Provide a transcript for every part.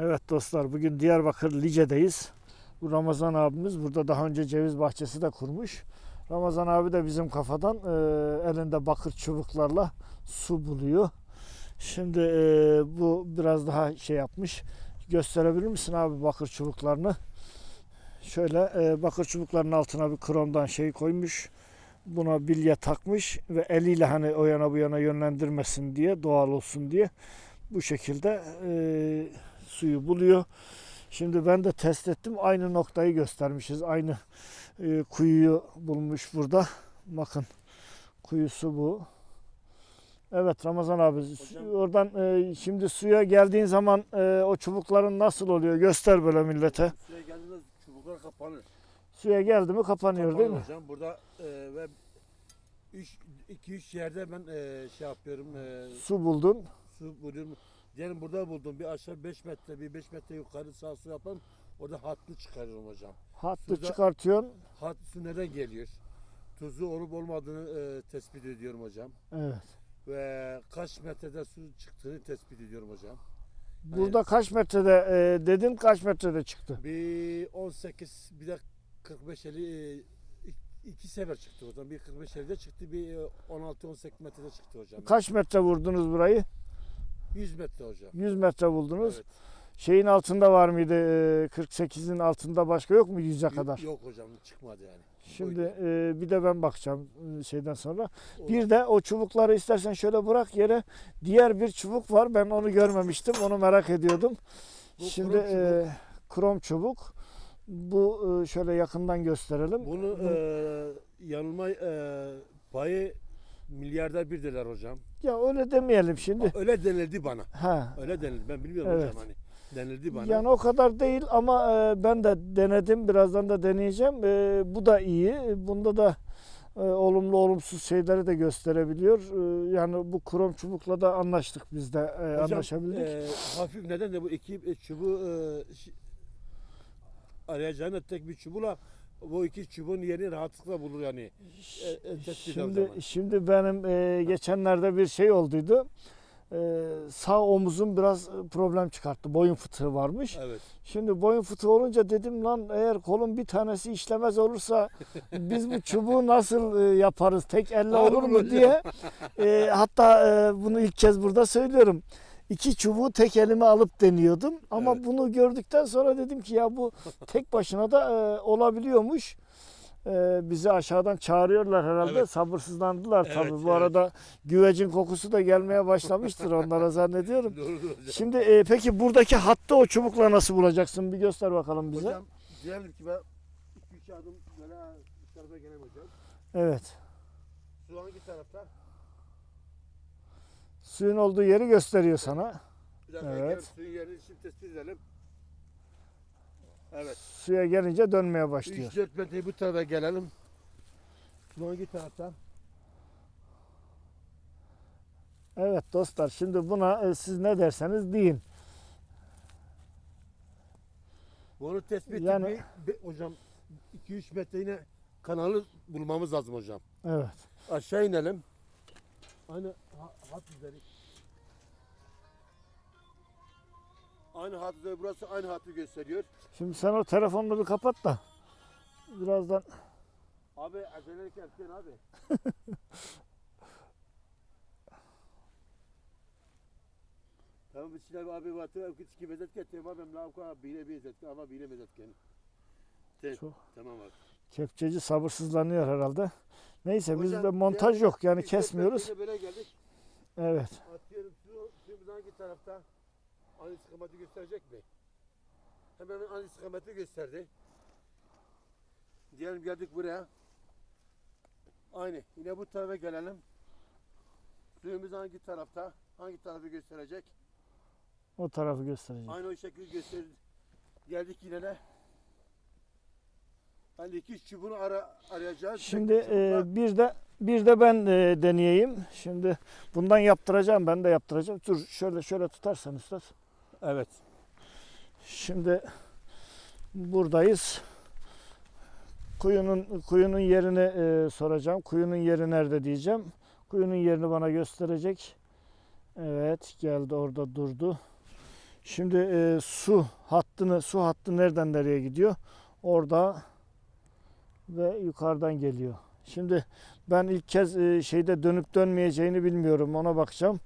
Evet dostlar bugün Diyarbakır Lice'deyiz. Bu Ramazan abimiz burada daha önce ceviz bahçesi de kurmuş. Ramazan abi de bizim kafadan e, elinde bakır çubuklarla su buluyor. Şimdi e, bu biraz daha şey yapmış. Gösterebilir misin abi bakır çubuklarını? Şöyle e, bakır çubukların altına bir kromdan şey koymuş. Buna bilye takmış ve eliyle hani o yana bu yana yönlendirmesin diye doğal olsun diye bu şekilde e, suyu buluyor. Şimdi ben de test ettim. Aynı noktayı göstermişiz. Aynı e, kuyuyu bulmuş burada. Bakın kuyusu bu. Evet Ramazan abi Hocam- oradan e, şimdi suya geldiğin zaman e, o çubukların nasıl oluyor göster böyle millete. Suya geldiğinde çubuklar kapanır. Suya geldi mi kapanıyor değil mi? Hocam burada e, ve 2-3 yerde ben e, şey yapıyorum. E, Su buldun. su buluyorum. Diyelim burada buldum. Bir aşağı 5 metre, bir 5 metre yukarı sağ su yapalım. Orada hatlı çıkarıyorum hocam. Hattı Suda- çıkartıyorsun. Hat su neden geliyor? Tuzlu olup olmadığını e, tespit ediyorum hocam. Evet. Ve kaç metrede su çıktığını tespit ediyorum hocam. Burada kaç metrede e, dedin kaç metrede çıktı? Bir 18 bir de 45 50 e, iki sefer çıktı hocam. Bir 45 50'de çıktı, bir e, 16 18 metrede çıktı hocam. Kaç metre vurdunuz burayı? 100 metre hocam. 100 metre buldunuz. Evet. Şeyin altında var mıydı? e, 48'in altında başka yok mu 100'e Yok- kadar? Yok hocam çıkmadı yani. Şimdi e, bir de ben bakacağım e, şeyden sonra. O- Bir de o çubukları istersen şöyle bırak yere. Diğer bir çubuk var. Ben onu görmemiştim. Onu merak ediyordum. Bu Şimdi krom e, krom çubuk. Bu e, şöyle yakından gösterelim. Bunu e, yanılma e, payı milyarda bir dediler hocam. Ya öyle demeyelim şimdi. Öyle denildi bana. Ha. Öyle denildi. Ben bilmiyorum Evet. hocam hani. Denildi bana. Yani o kadar değil ama e, ben de denedim. Birazdan da deneyeceğim. E, bu da iyi. Bunda da e, olumlu olumsuz şeyleri de gösterebiliyor. E, yani bu krom çubukla da anlaştık biz de. e, Hocam, anlaşabildik. e, hafif neden de bu iki çubuğu e, arayacağına tek bir çubuğla bu iki çubuğun yerini rahatlıkla bulur yani. E, e, Şimdi şimdi benim e, geçenlerde bir şey olduydu. E, sağ omuzum biraz problem çıkarttı. Boyun fıtığı varmış. Evet. Şimdi boyun fıtığı olunca dedim lan eğer kolun bir tanesi işlemez olursa biz bu çubuğu nasıl e, yaparız? Tek elle Olur mu diye. E, hatta e, bunu ilk kez burada söylüyorum. İki çubuğu tek elime alıp deniyordum. Ama Evet. bunu gördükten sonra dedim ki ya bu tek başına da e, olabiliyormuş. E, bizi aşağıdan çağırıyorlar herhalde. Evet. Sabırsızlandılar Evet, tabii. Bu evet. arada güvecin kokusu da gelmeye başlamıştır onlara zannediyorum. Hocam. Şimdi e, peki buradaki hattı o çubukla nasıl bulacaksın? Bir göster bakalım bize. Hocam diyelim ki ben 2-3 adım böyle tarafa hocam. Evet. Su hangi tarafta? Suyun olduğu yeri gösteriyor sana. Bir dakika Evet. suyun yerini şimdi tespit edelim. Evet. Suya gelince dönmeye başlıyor. 3-4 metre bu tarafa gelelim. Su hangi tarafta? Evet dostlar şimdi buna e, siz ne derseniz deyin. Bunu tespit Yani- yani... hocam 2-3 metre yine kanalı bulmamız lazım hocam. Evet. Aşağı inelim. Aynı ha- hat üzeri. Aynı hat üzeri burası aynı hatı gösteriyor. Şimdi sen o telefonunu bir kapat da birazdan Abi acelelik erken abi. tamam biz şimdi abi batı küçük ki vezet ke tamam ben lavka bile bir vezet ama bile vezet ken. Te- Çok- Tamam abi. kepçeci sabırsızlanıyor herhalde. Neyse bizde Hocam, montaj diğer- yok yani dört kesmiyoruz. metrede Böyle geldik. Evet. Atıyorum su, suyumuz hangi tarafta? Aynı istikameti gösterecek mi? Hemen aynı istikameti gösterdi. Diyelim geldik buraya. Aynı. Yine bu tarafa gelelim. Suyumuz hangi tarafta? Hangi tarafı gösterecek? O tarafı göstereceğim. Aynı o şekilde gösterir. Geldik yine de. Hani iki çubuğunu ara, arayacağız. Şimdi e, bir de bir de ben e, deneyeyim. Şimdi bundan yaptıracağım. Ben de yaptıracağım. Dur şöyle şöyle tutarsan üstad. Evet. Şimdi buradayız. Kuyunun kuyunun yerini e, soracağım. Kuyunun yeri nerede diyeceğim. Kuyunun yerini bana gösterecek. Evet geldi orada durdu. Şimdi e, su hattını su hattı nereden nereye gidiyor? Orada ve yukarıdan geliyor. Şimdi ben ilk kez e, şeyde dönüp dönmeyeceğini bilmiyorum. Ona bakacağım.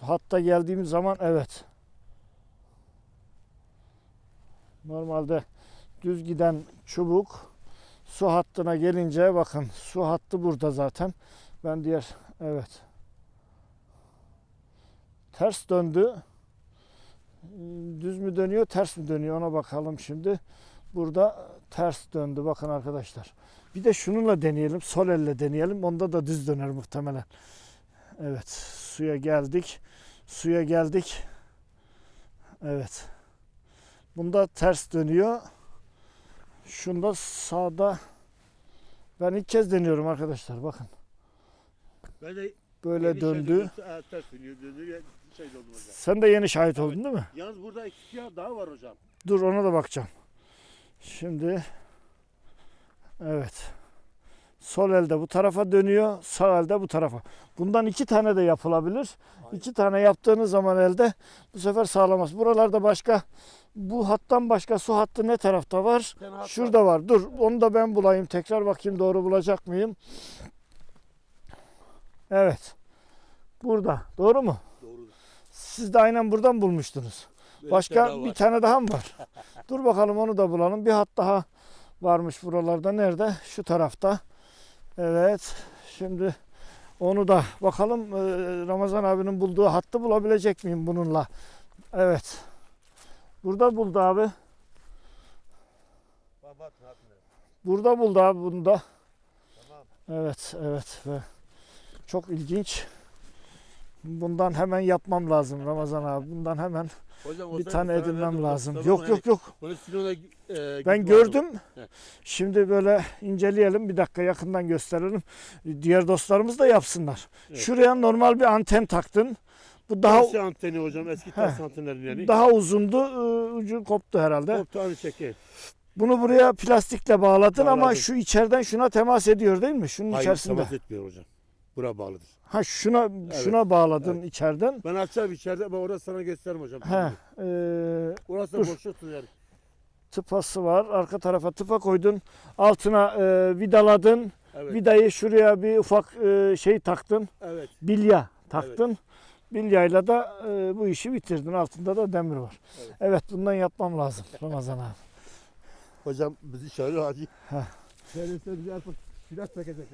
Hatta geldiğim zaman evet. Normalde düz giden çubuk su hattına gelince bakın su hattı burada zaten. Ben diğer evet. Ters döndü. Düz mü dönüyor, ters mi dönüyor ona bakalım şimdi. Burada ters döndü bakın arkadaşlar. Bir de şununla deneyelim. Sol elle deneyelim. Onda da düz döner muhtemelen. Evet. Suya geldik. Suya geldik. Evet. Bunda ters dönüyor. Şunda sağda ben ilk kez deniyorum arkadaşlar. Bakın. Böyle şey döndü. Sen de yeni şahit Evet. oldun değil mi? Yalnız burada iki siyah daha var hocam. Dur ona da bakacağım. Şimdi evet. Sol elde bu tarafa dönüyor, sağ elde bu tarafa. Bundan iki tane de yapılabilir. Aynen. İki tane yaptığınız zaman elde bu sefer sağlamaz. Buralarda başka bu hattan başka su hattı ne tarafta var? Hat var. Şurada var. Dur onu da ben bulayım. Tekrar bakayım doğru bulacak mıyım? Evet. Burada. Doğru mu? Doğru. Siz de aynen buradan bulmuştunuz. Başka bir var. tane daha mı var? Dur bakalım onu da bulalım. Bir hat daha varmış buralarda. Nerede? Şu tarafta. Evet. Şimdi onu da bakalım e, Ramazan abinin bulduğu hattı bulabilecek miyim bununla? Evet. Burada buldu abi. Burada buldu abi bunu da. Tamam. Evet, evet ve çok ilginç. Bundan hemen yapmam lazım Ramazan abi. Bundan hemen Hocam, bir tane edinmem lazım. tamam Yok yok yok. E, Ben gördüm. Şimdi böyle inceleyelim. Bir dakika yakından gösterelim. Diğer dostlarımız da yapsınlar. Evet. Şuraya normal bir anten taktın. Bu daha Tersi anteni hocam eski ters antenlerin yani. daha uzundu. Ucu koptu herhalde. Koptu aynı şekil. Bunu buraya plastikle bağladın ama Bağladım. şu içeriden şuna temas ediyor değil mi? Şunun Hayır içerisinde. temas etmiyor hocam. Bura bağlıdır. Ha şuna şuna bağladın içeriden. Ben açacağım içeride ben orada sana gösteririm hocam. He. e, Orası dur. boşluktur yani. tıpası var. Arka tarafa tıpa koydun. Altına e, vidaladın. Evet. Vidayı şuraya bir ufak e, şey taktın. Evet. Bilya taktın. Bilyayla da e, bu işi bitirdin. Altında da demir var. Evet, Evet. bundan yapmam lazım Ramazan abi. Hocam bizi çağırıyor hacı. Heh. Söylese bizi artık filan çekecek.